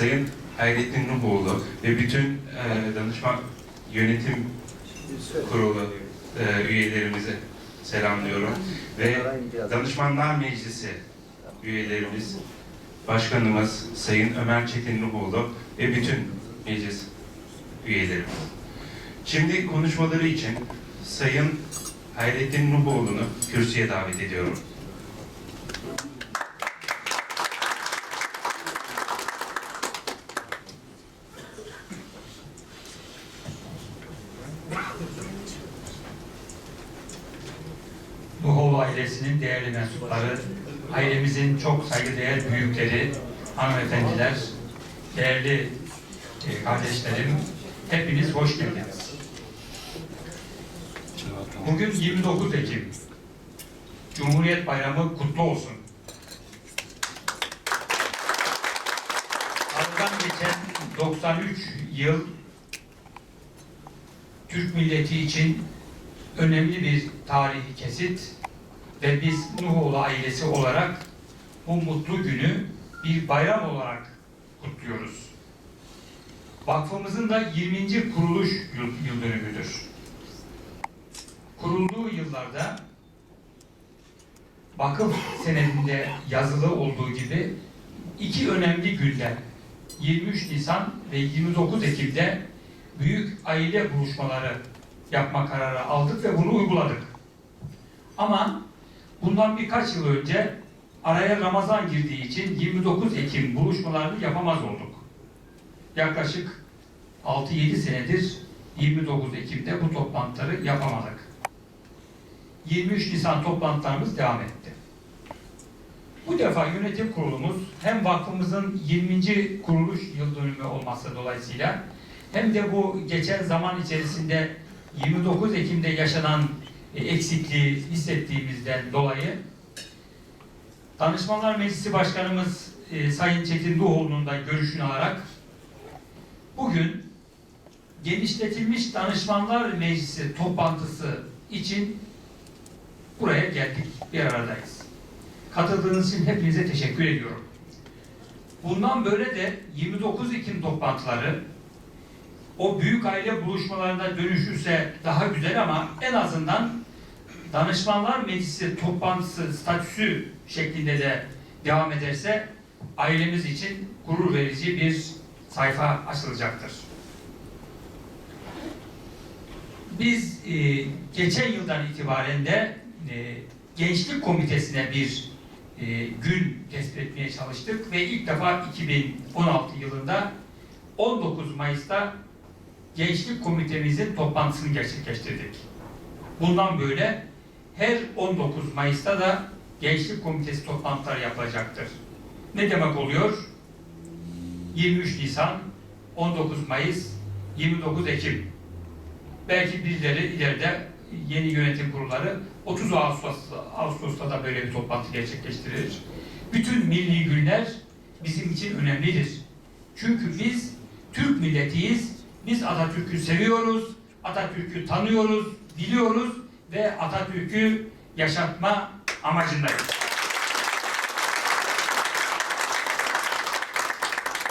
Sayın Hayrettin Nuhoğlu ve bütün e, danışman yönetim kurulu e, üyelerimizi selamlıyorum ve Danışmanlar Meclisi üyelerimiz, başkanımız Sayın Ömer Çetin Nuhoğlu ve bütün meclis üyelerimiz. Şimdi konuşmaları için Sayın Hayrettin Nuhoğlu'nu kürsüye davet ediyorum. Nuhoğlu ailesinin mensupları, ailemizin çok saygıdeğer büyükleri, hanımefendiler, değerli e, kardeşlerim, hepiniz hoş geldiniz. Bugün 29 Ekim. Cumhuriyet Bayramı kutlu olsun. Aradan geçen 93 yıl Türk milleti için önemli bir tarihi kesit ve biz Nuhoğlu ailesi olarak bu mutlu günü bir bayram olarak kutluyoruz. Vakfımızın da 20. kuruluş yıl, dönümüdür. Kurulduğu yıllarda vakıf senedinde yazılı olduğu gibi iki önemli günde 23 Nisan ve 29 Ekim'de büyük aile buluşmaları yapma kararı aldık ve bunu uyguladık. Ama bundan birkaç yıl önce araya Ramazan girdiği için 29 Ekim buluşmalarını yapamaz olduk. Yaklaşık 6-7 senedir 29 Ekim'de bu toplantıları yapamadık. 23 Nisan toplantılarımız devam etti. Bu defa yönetim kurulumuz hem vakfımızın 20. kuruluş yıl dönümü olması dolayısıyla hem de bu geçen zaman içerisinde 29 Ekim'de yaşanan eksikliği hissettiğimizden dolayı Danışmanlar Meclisi Başkanımız e, Sayın Çetin Duhoğlu'nun da görüşünü alarak bugün genişletilmiş Danışmanlar Meclisi toplantısı için buraya geldik, bir aradayız. Katıldığınız için hepinize teşekkür ediyorum. Bundan böyle de 29 Ekim toplantıları o büyük aile buluşmalarına dönüşürse daha güzel ama en azından danışmanlar meclisi toplantısı statüsü şeklinde de devam ederse ailemiz için gurur verici bir sayfa açılacaktır. Biz e, geçen yıldan itibaren de e, gençlik komitesine bir e, gün tespit etmeye çalıştık ve ilk defa 2016 yılında 19 Mayıs'ta Gençlik Komitemizin toplantısını gerçekleştirdik. Bundan böyle her 19 Mayıs'ta da Gençlik Komitesi toplantıları yapılacaktır. Ne demek oluyor? 23 Nisan, 19 Mayıs, 29 Ekim. Belki birileri ileride yeni yönetim kurulları 30 Ağustos, Ağustos'ta da böyle bir toplantı gerçekleştirir. Bütün milli günler bizim için önemlidir. Çünkü biz Türk milletiyiz, biz Atatürk'ü seviyoruz, Atatürk'ü tanıyoruz, biliyoruz ve Atatürk'ü yaşatma amacındayız.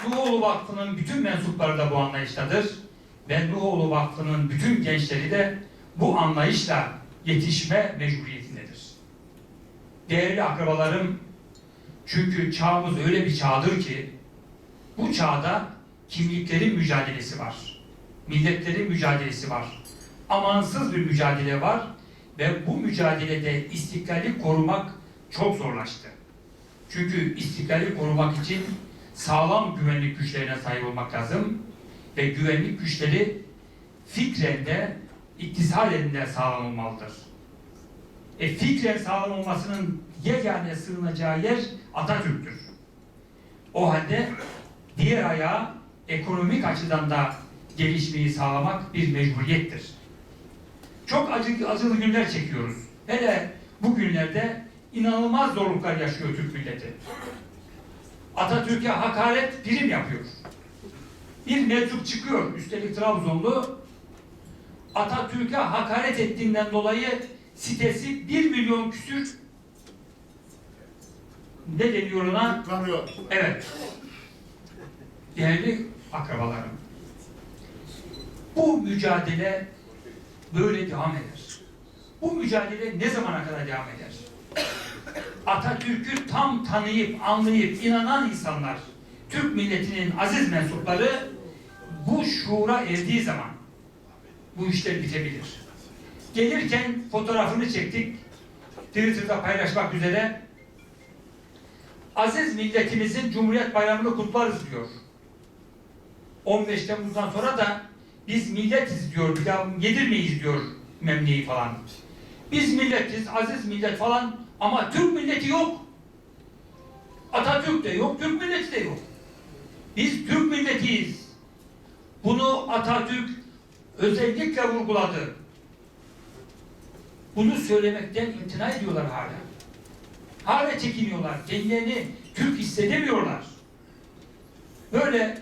Nuhoğlu Vakfı'nın bütün mensupları da bu anlayıştadır ve Nuhoğlu Vakfı'nın bütün gençleri de bu anlayışla yetişme mecburiyetindedir. Değerli akrabalarım, çünkü çağımız öyle bir çağdır ki bu çağda kimliklerin mücadelesi var. Milletlerin mücadelesi var. Amansız bir mücadele var ve bu mücadelede istiklali korumak çok zorlaştı. Çünkü istiklali korumak için sağlam güvenlik güçlerine sahip olmak lazım ve güvenlik güçleri fikren de iktisalen de sağlam olmalıdır. E fikren sağlam olmasının yegane sığınacağı yer Atatürk'tür. O halde diğer ayağı ekonomik açıdan da gelişmeyi sağlamak bir mecburiyettir. Çok acı, acılı günler çekiyoruz. Hele bu günlerde inanılmaz zorluklar yaşıyor Türk milleti. Atatürk'e hakaret prim yapıyor. Bir meczup çıkıyor, üstelik Trabzonlu, Atatürk'e hakaret ettiğinden dolayı sitesi 1 milyon küsür ne deniyor ona? Kutlanıyor. Evet. Değerli akrabalarım. Bu mücadele böyle devam eder. Bu mücadele ne zamana kadar devam eder? Atatürk'ü tam tanıyıp, anlayıp, inanan insanlar, Türk milletinin aziz mensupları bu şuura erdiği zaman bu işler bitebilir. Gelirken fotoğrafını çektik. Twitter'da paylaşmak üzere aziz milletimizin Cumhuriyet Bayramı'nı kutlarız diyor. 15 Temmuz'dan sonra da biz milletiz diyor, bir daha yedirmeyiz diyor memleği falan. Biz milletiz, aziz millet falan ama Türk milleti yok. Atatürk de yok, Türk milleti de yok. Biz Türk milletiyiz. Bunu Atatürk özellikle vurguladı. Bunu söylemekten imtina ediyorlar hala. Hala çekiniyorlar. Kendilerini Türk hissedemiyorlar. Böyle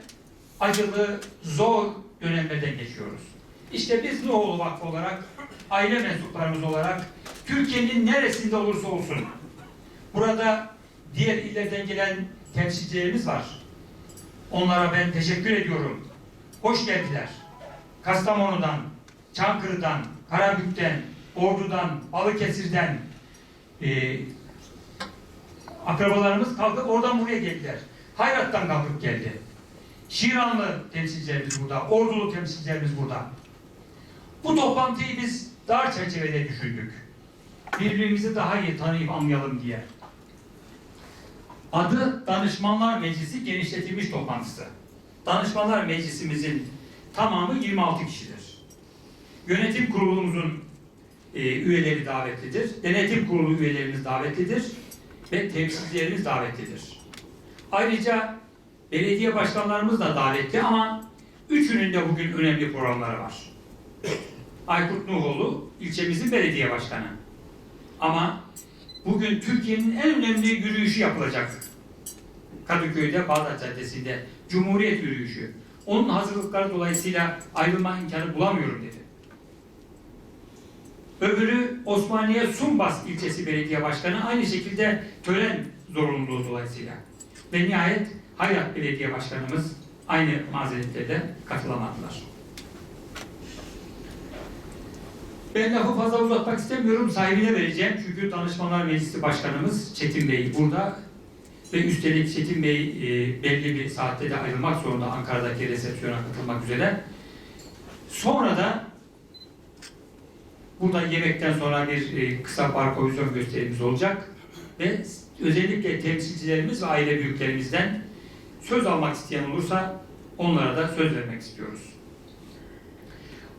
acılı, zor dönemlerden geçiyoruz. İşte biz Nuhoğlu Vakfı olarak, aile mensuplarımız olarak Türkiye'nin neresinde olursa olsun burada diğer illerden gelen temsilcilerimiz var. Onlara ben teşekkür ediyorum. Hoş geldiler. Kastamonu'dan, Çankırı'dan, Karabük'ten, Ordu'dan, Balıkesir'den, e, akrabalarımız kalkıp oradan buraya geldiler. Hayrat'tan kalkıp geldi. Şiranlı temsilcilerimiz burada, Ordulu temsilcilerimiz burada. Bu toplantıyı biz dar çerçevede düşündük. Birbirimizi daha iyi tanıyıp anlayalım diye. Adı Danışmanlar Meclisi genişletilmiş toplantısı. Danışmanlar Meclisimizin tamamı 26 kişidir. Yönetim kurulumuzun e, üyeleri davetlidir. Denetim kurulu üyelerimiz davetlidir. Ve temsilcilerimiz davetlidir. Ayrıca belediye başkanlarımız da davetli ama üçünün de bugün önemli programları var. Aykut Nuhoğlu ilçemizin belediye başkanı. Ama bugün Türkiye'nin en önemli yürüyüşü yapılacak. Kadıköy'de Bağdat Caddesi'nde Cumhuriyet yürüyüşü. Onun hazırlıkları dolayısıyla ayrılma imkanı bulamıyorum dedi. Öbürü Osmaniye Sumbas ilçesi belediye başkanı aynı şekilde tören zorunluluğu dolayısıyla. Ve nihayet Hayat Belediye Başkanımız aynı mazeretle katılamadılar. Ben lafı fazla uzatmak istemiyorum. Sahibine vereceğim. Çünkü Danışmanlar Meclisi Başkanımız Çetin Bey burada. Ve üstelik Çetin Bey e, belli bir saatte de ayrılmak zorunda Ankara'daki resepsiyona katılmak üzere. Sonra da burada yemekten sonra bir e, kısa parkovizyon gösterimiz olacak. Ve özellikle temsilcilerimiz ve aile büyüklerimizden söz almak isteyen olursa onlara da söz vermek istiyoruz.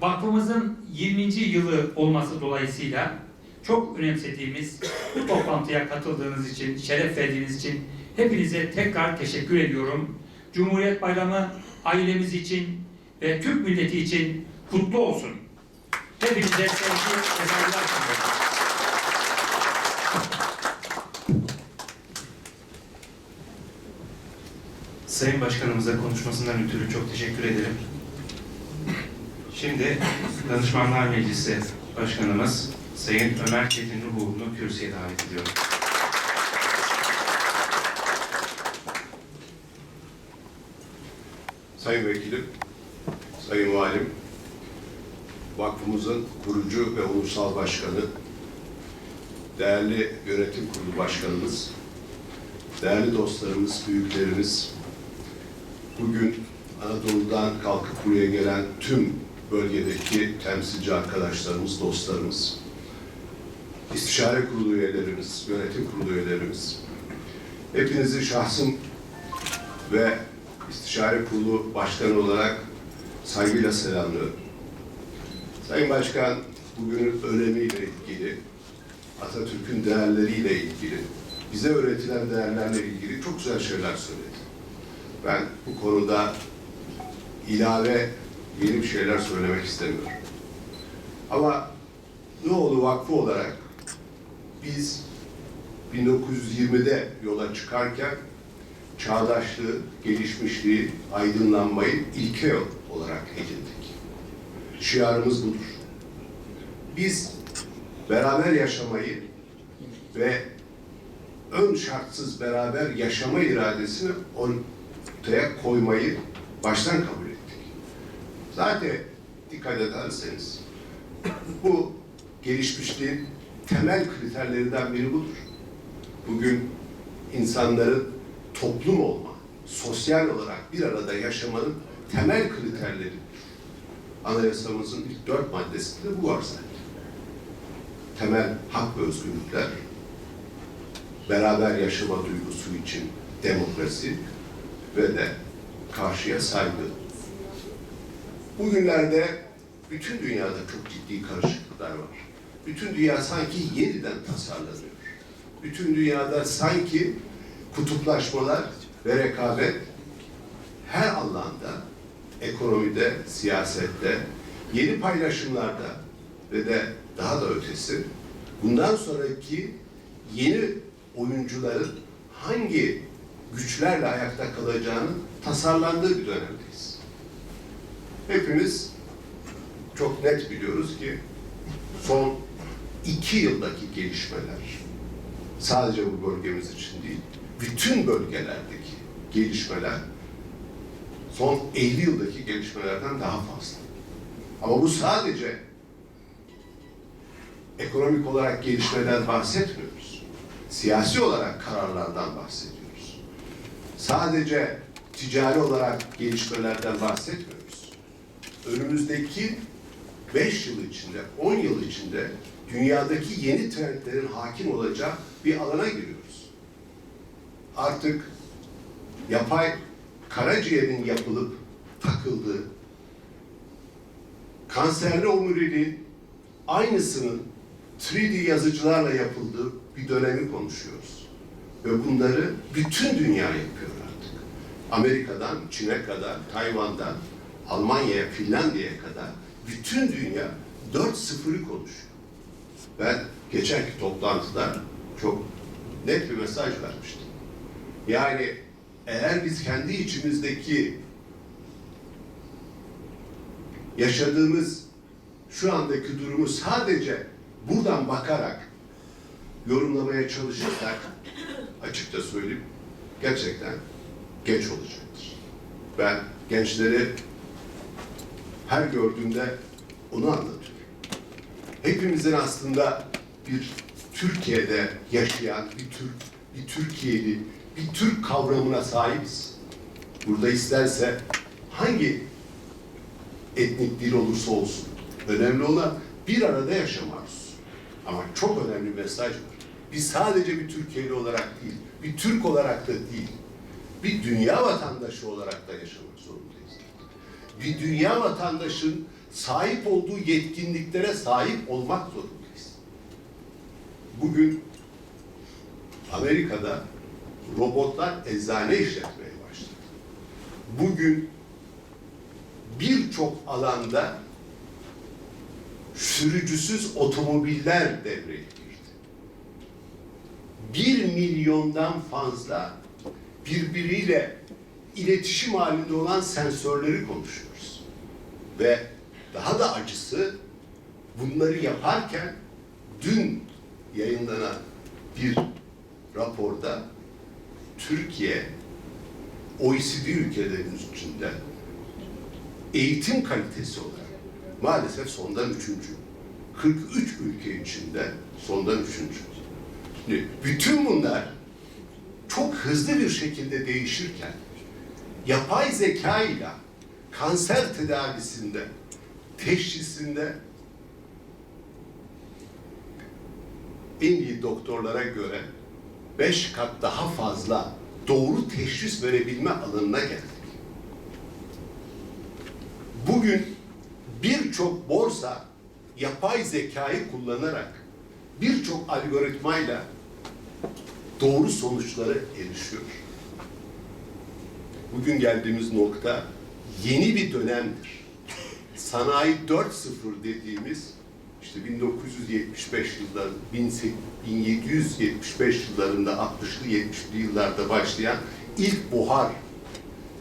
Vakfımızın 20. yılı olması dolayısıyla çok önemsediğimiz bu toplantıya katıldığınız için, şeref verdiğiniz için hepinize tekrar teşekkür ediyorum. Cumhuriyet Bayramı ailemiz için ve Türk milleti için kutlu olsun. Hepinize sevgi ve. Sayın Başkanımıza konuşmasından ötürü çok teşekkür ederim. Şimdi Danışmanlar Meclisi Başkanımız Sayın Ömer Çetin Ruhuğlu'nu kürsüye davet ediyorum. Sayın Vekilim, Sayın Valim, vakfımızın kurucu ve ulusal başkanı, değerli yönetim kurulu başkanımız, değerli dostlarımız, büyüklerimiz, bugün Anadolu'dan kalkıp buraya gelen tüm bölgedeki temsilci arkadaşlarımız, dostlarımız, istişare kurulu üyelerimiz, yönetim kurulu üyelerimiz, hepinizi şahsım ve İstişare Kurulu Başkanı olarak saygıyla selamlıyorum. Sayın Başkan, bugünün önemiyle ilgili, Atatürk'ün değerleriyle ilgili, bize öğretilen değerlerle ilgili çok güzel şeyler söyledi. Ben bu konuda ilave yeni bir şeyler söylemek istemiyorum. Ama Nuhoğlu Vakfı olarak biz 1920'de yola çıkarken çağdaşlığı, gelişmişliği, aydınlanmayı ilke olarak edindik. Şiarımız budur. Biz beraber yaşamayı ve ön şartsız beraber yaşama iradesini ortaya koymayı baştan kabul ettik. Zaten dikkat ederseniz bu gelişmişliğin temel kriterlerinden biri budur. Bugün insanların toplum olma, sosyal olarak bir arada yaşamanın temel kriterleri. Anayasamızın ilk dört maddesinde bu var zaten. Temel hak ve özgürlükler, beraber yaşama duygusu için demokrasi ve de karşıya saygı. Bugünlerde bütün dünyada çok ciddi karışıklıklar var. Bütün dünya sanki yeniden tasarlanıyor. Bütün dünyada sanki kutuplaşmalar ve rekabet her alanda, ekonomide, siyasette, yeni paylaşımlarda ve de daha da ötesi bundan sonraki yeni oyuncuların hangi güçlerle ayakta kalacağını tasarlandığı bir dönemdeyiz. Hepimiz çok net biliyoruz ki son iki yıldaki gelişmeler sadece bu bölgemiz için değil, bütün bölgelerdeki gelişmeler son 50 yıldaki gelişmelerden daha fazla. Ama bu sadece ekonomik olarak gelişmeden bahsetmiyoruz. Siyasi olarak kararlardan bahsediyoruz. Sadece ticari olarak gelişmelerden bahsetmiyoruz. Önümüzdeki 5 yıl içinde, 10 yıl içinde dünyadaki yeni trendlerin hakim olacağı bir alana giriyoruz. Artık yapay karaciğerin yapılıp takıldığı, kanserli omuriliğin aynısının 3D yazıcılarla yapıldığı bir dönemi konuşuyoruz. Ve bunları bütün dünya yapıyor artık. Amerika'dan Çin'e kadar, Tayvan'dan Almanya'ya, Finlandiya'ya kadar bütün dünya 4.0'ı konuşuyor. Ben geçenki toplantıda çok net bir mesaj vermiştim. Yani eğer biz kendi içimizdeki yaşadığımız şu andaki durumu sadece buradan bakarak yorumlamaya çalışırsak açıkça söyleyeyim gerçekten geç olacaktır. Ben gençleri her gördüğümde onu anlatıyorum. Hepimizin aslında bir Türkiye'de yaşayan bir Türk, bir Türkiye'li, bir Türk kavramına sahibiz. Burada isterse hangi etnik dil olursa olsun. Önemli olan bir arada yaşam arzusu. Ama çok önemli bir mesaj var. Biz sadece bir Türkiye'li olarak değil, bir Türk olarak da değil, bir dünya vatandaşı olarak da yaşamak zorundayız. Bir dünya vatandaşın sahip olduğu yetkinliklere sahip olmak zorundayız. Bugün Amerika'da robotlar eczane işletmeye başladı. Bugün birçok alanda sürücüsüz otomobiller devreye girdi. Bir milyondan fazla birbiriyle iletişim halinde olan sensörleri konuşuyoruz. Ve daha da acısı bunları yaparken dün yayınlanan bir raporda Türkiye OECD ülkelerinin içinde eğitim kalitesi olarak maalesef sondan üçüncü. 43 ülke içinde sondan üçüncü. Bütün bunlar çok hızlı bir şekilde değişirken yapay zeka ile kanser tedavisinde, teşhisinde en iyi doktorlara göre beş kat daha fazla doğru teşhis verebilme alanına geldik. Bugün birçok borsa yapay zekayı kullanarak birçok algoritmayla doğru sonuçlara erişiyor. Bugün geldiğimiz nokta yeni bir dönemdir. Sanayi 4.0 dediğimiz işte 1975 yılları 1775 yıllarında 60'lı 70'li yıllarda başlayan ilk buhar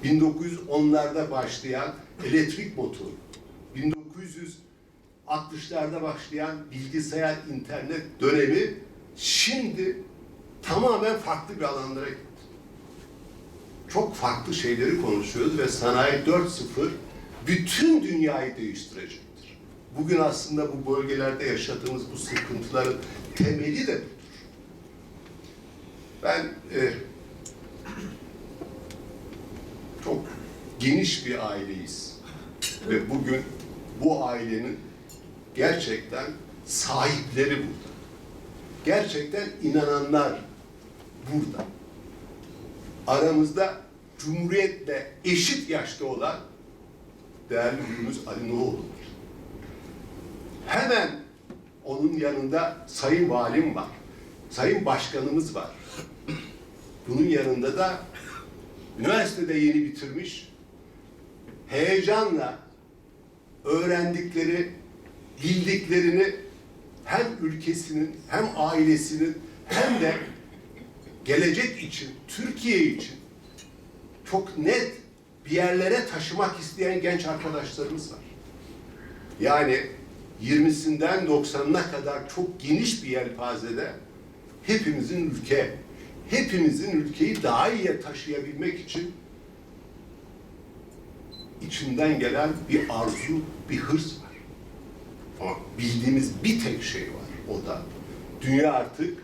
1910'larda başlayan elektrik motoru 1960'larda başlayan bilgisayar internet dönemi şimdi tamamen farklı bir alanlara gitti. Çok farklı şeyleri konuşuyoruz ve Sanayi 4.0 bütün dünyayı değiştirecektir. Bugün aslında bu bölgelerde yaşadığımız bu sıkıntıların temeli de budur. Ben e, çok geniş bir aileyiz. Ve bugün bu ailenin gerçekten sahipleri burada. Gerçekten inananlar burada. Aramızda Cumhuriyet'le eşit yaşta olan değerli büyüğümüz Ali var. Hemen onun yanında Sayın Valim var. Sayın Başkanımız var. Bunun yanında da üniversitede yeni bitirmiş, heyecanla öğrendikleri, bildiklerini hem ülkesinin, hem ailesinin, hem de gelecek için, Türkiye için çok net bir yerlere taşımak isteyen genç arkadaşlarımız var. Yani 20'sinden 90'ına kadar çok geniş bir yelpazede hepimizin ülke, hepimizin ülkeyi daha iyiye taşıyabilmek için içinden gelen bir arzu, bir hırs var. Ama bildiğimiz bir tek şey var. O da dünya artık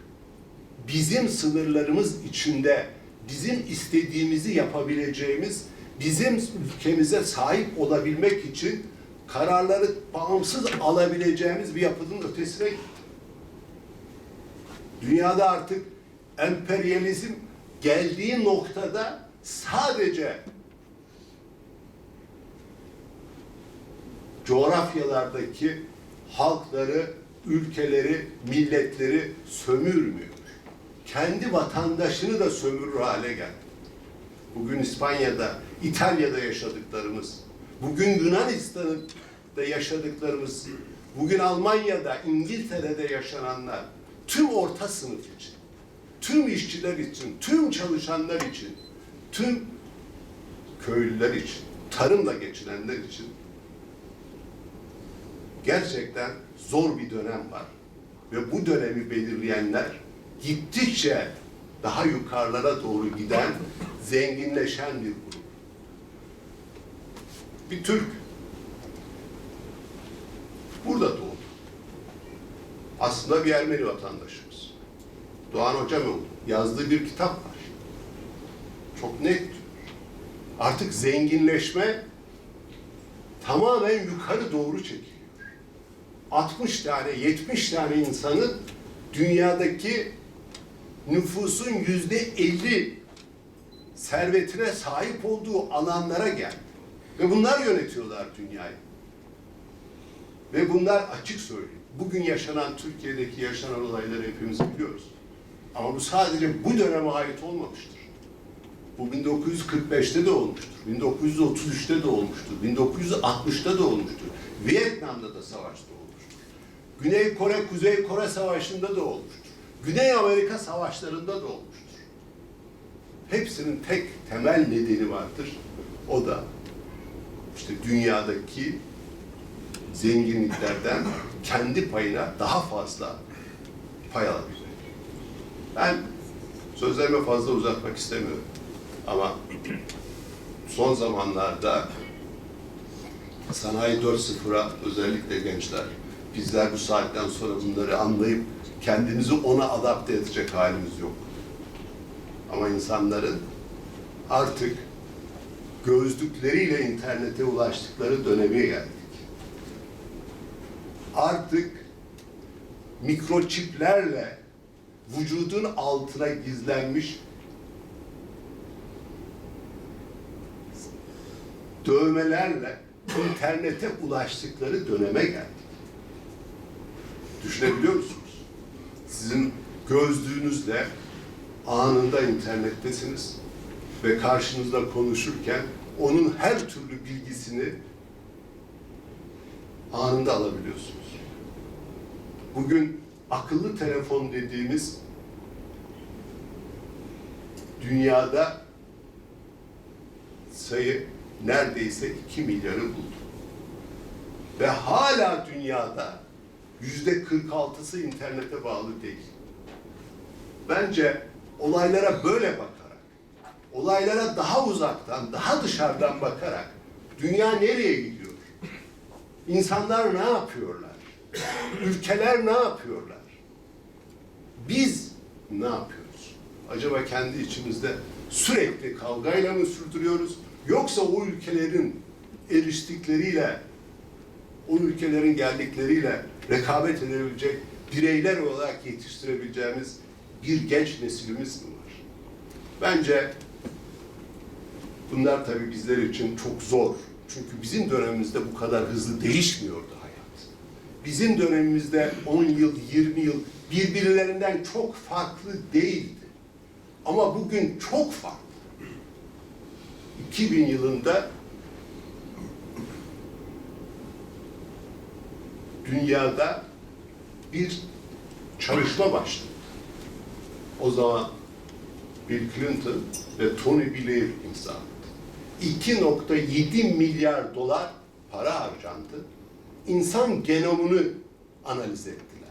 bizim sınırlarımız içinde bizim istediğimizi yapabileceğimiz, bizim ülkemize sahip olabilmek için kararları bağımsız alabileceğimiz bir yapının ötesine gitti. Dünyada artık emperyalizm geldiği noktada sadece coğrafyalardaki halkları, ülkeleri, milletleri sömürmüyor. Kendi vatandaşını da sömürür hale geldi. Bugün İspanya'da, İtalya'da yaşadıklarımız, bugün Yunanistan'da yaşadıklarımız, bugün Almanya'da, İngiltere'de yaşananlar, tüm orta sınıf için, tüm işçiler için, tüm çalışanlar için, tüm köylüler için, tarımla geçinenler için gerçekten zor bir dönem var. Ve bu dönemi belirleyenler gittikçe daha yukarılara doğru giden, zenginleşen bir grup. Bir Türk burada doğdu. Aslında bir Ermeni vatandaşımız. Doğan Hocamoğlu yazdığı bir kitap var. Çok net diyor. Artık zenginleşme tamamen yukarı doğru çekiliyor. 60 tane, 70 tane insanın dünyadaki nüfusun yüzde 50 servetine sahip olduğu alanlara geldi. Ve bunlar yönetiyorlar dünyayı. Ve bunlar açık söyleyeyim. Bugün yaşanan, Türkiye'deki yaşanan olayları hepimiz biliyoruz. Ama bu sadece bu döneme ait olmamıştır. Bu 1945'te de olmuştur. 1933'te de olmuştur. 1960'ta da olmuştur. Vietnam'da da savaşta olmuştur. Güney Kore, Kuzey Kore Savaşı'nda da olmuştur. Güney Amerika savaşlarında da olmuştur. Hepsinin tek temel nedeni vardır. O da işte dünyadaki zenginliklerden kendi payına daha fazla pay alabilmek. Ben sözlerime fazla uzatmak istemiyorum. Ama son zamanlarda Sanayi 4.0'a özellikle gençler, bizler bu saatten sonra bunları anlayıp kendimizi ona adapte edecek halimiz yok. Ama insanların artık gözlükleriyle internete ulaştıkları döneme geldik. Artık mikroçiplerle vücudun altına gizlenmiş dövmelerle internete ulaştıkları döneme geldik. Düşünebiliyor musunuz? Sizin gözlüğünüzle anında internettesiniz ve karşınızda konuşurken onun her türlü bilgisini anında alabiliyorsunuz. Bugün akıllı telefon dediğimiz dünyada sayı neredeyse 2 milyarı buldu. Ve hala dünyada yüzde 46'sı internete bağlı değil. Bence olaylara böyle bakarak, olaylara daha uzaktan, daha dışarıdan bakarak dünya nereye gidiyor? İnsanlar ne yapıyorlar? Ülkeler ne yapıyorlar? Biz ne yapıyoruz? Acaba kendi içimizde sürekli kavgayla mı sürdürüyoruz? Yoksa o ülkelerin eriştikleriyle, o ülkelerin geldikleriyle rekabet edebilecek bireyler olarak yetiştirebileceğimiz bir genç neslimiz mi var? Bence bunlar tabii bizler için çok zor. Çünkü bizim dönemimizde bu kadar hızlı değişmiyordu hayat. Bizim dönemimizde 10 yıl, 20 yıl birbirlerinden çok farklı değildi. Ama bugün çok farklı. 2000 yılında dünyada bir çalışma başladı. O zaman Bill Clinton ve Tony Blair imza attı. 2.7 milyar dolar para harcandı. İnsan genomunu analiz ettiler.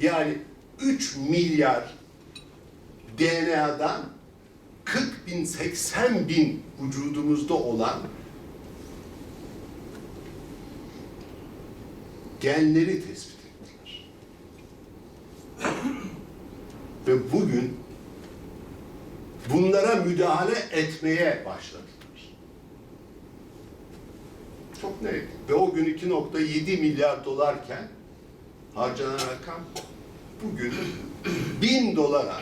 Yani 3 milyar DNA'dan 40 bin, 80 bin vücudumuzda olan genleri tespit ettiler. Ve bugün bunlara müdahale etmeye başladılar. Çok net. Ve o gün 2.7 milyar dolarken harcanan rakam bugün bin dolara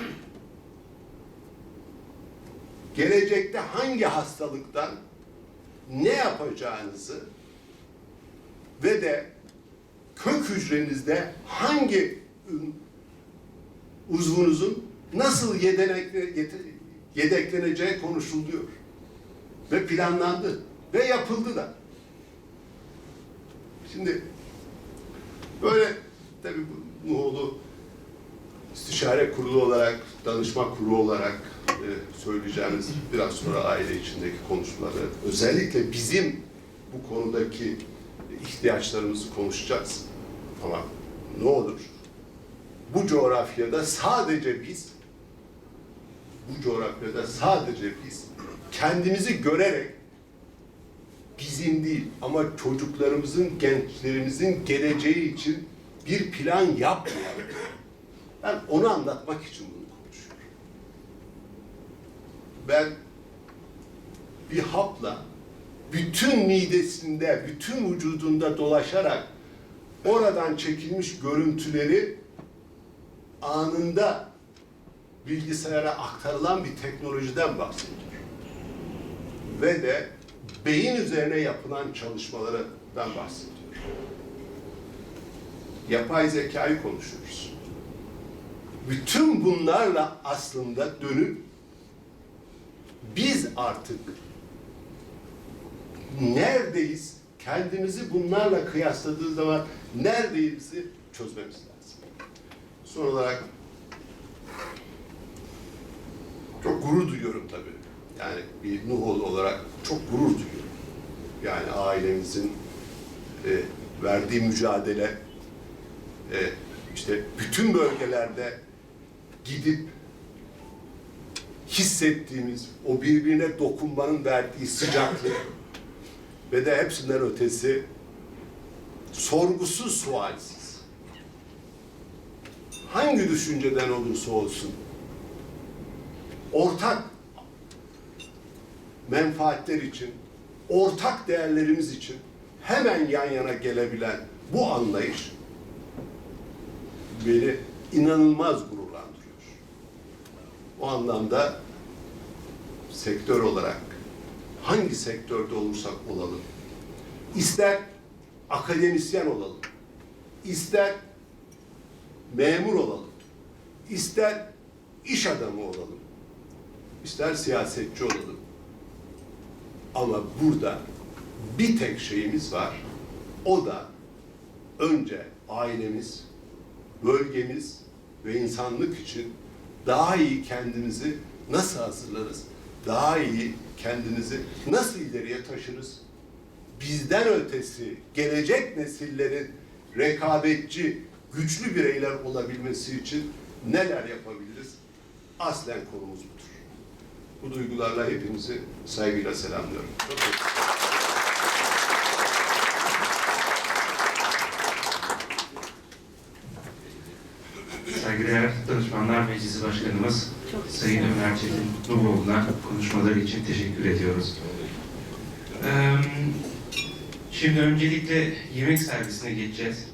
gelecekte hangi hastalıktan ne yapacağınızı ve de kök hücrenizde hangi ım, uzvunuzun nasıl yedekleneceği konuşuluyor. Ve planlandı. Ve yapıldı da. Şimdi böyle tabii bu Nuholu istişare kurulu olarak, danışma kurulu olarak e, söyleyeceğimiz biraz sonra aile içindeki konuşmaları, özellikle bizim bu konudaki ihtiyaçlarımızı konuşacağız. Ama ne olur bu coğrafyada sadece biz bu coğrafyada sadece biz kendimizi görerek bizim değil ama çocuklarımızın, gençlerimizin geleceği için bir plan yapmayalım. Ben onu anlatmak için bunu konuşuyorum. Ben bir hapla bütün midesinde, bütün vücudunda dolaşarak oradan çekilmiş görüntüleri anında bilgisayara aktarılan bir teknolojiden bahsediyorum. Ve de beyin üzerine yapılan çalışmalardan bahsediyorum. Yapay zekayı konuşuyoruz. Bütün bunlarla aslında dönüp biz artık neredeyiz? Kendimizi bunlarla kıyasladığı zaman neredeyiz çözmemiz lazım. Son olarak çok gurur duyuyorum tabii. Yani bir Nuhoğlu olarak çok gurur duyuyorum. Yani ailemizin e, verdiği mücadele, e, işte bütün bölgelerde gidip hissettiğimiz o birbirine dokunmanın verdiği sıcaklık ve de hepsinden ötesi sorgusuz sualsiz. Hangi düşünceden olursa olsun ortak menfaatler için, ortak değerlerimiz için hemen yan yana gelebilen bu anlayış beni inanılmaz gururlandırıyor. O anlamda sektör olarak hangi sektörde olursak olalım, ister akademisyen olalım, ister memur olalım, ister iş adamı olalım, ister siyasetçi olalım. Ama burada bir tek şeyimiz var. O da önce ailemiz, bölgemiz ve insanlık için daha iyi kendimizi nasıl hazırlarız? Daha iyi kendimizi nasıl ileriye taşırız? Bizden ötesi gelecek nesillerin rekabetçi, güçlü bireyler olabilmesi için neler yapabiliriz? aslen konumuz budur. Bu duygularla hepinizi saygıyla selamlıyorum. Çok. Saygıdeğer Danışmanlar Meclisi Başkanımız Sayın Ömer Çetin Nuroğlu'na konuşmaları için teşekkür ediyoruz. Ee, Şimdi öncelikle yemek servisine geçeceğiz.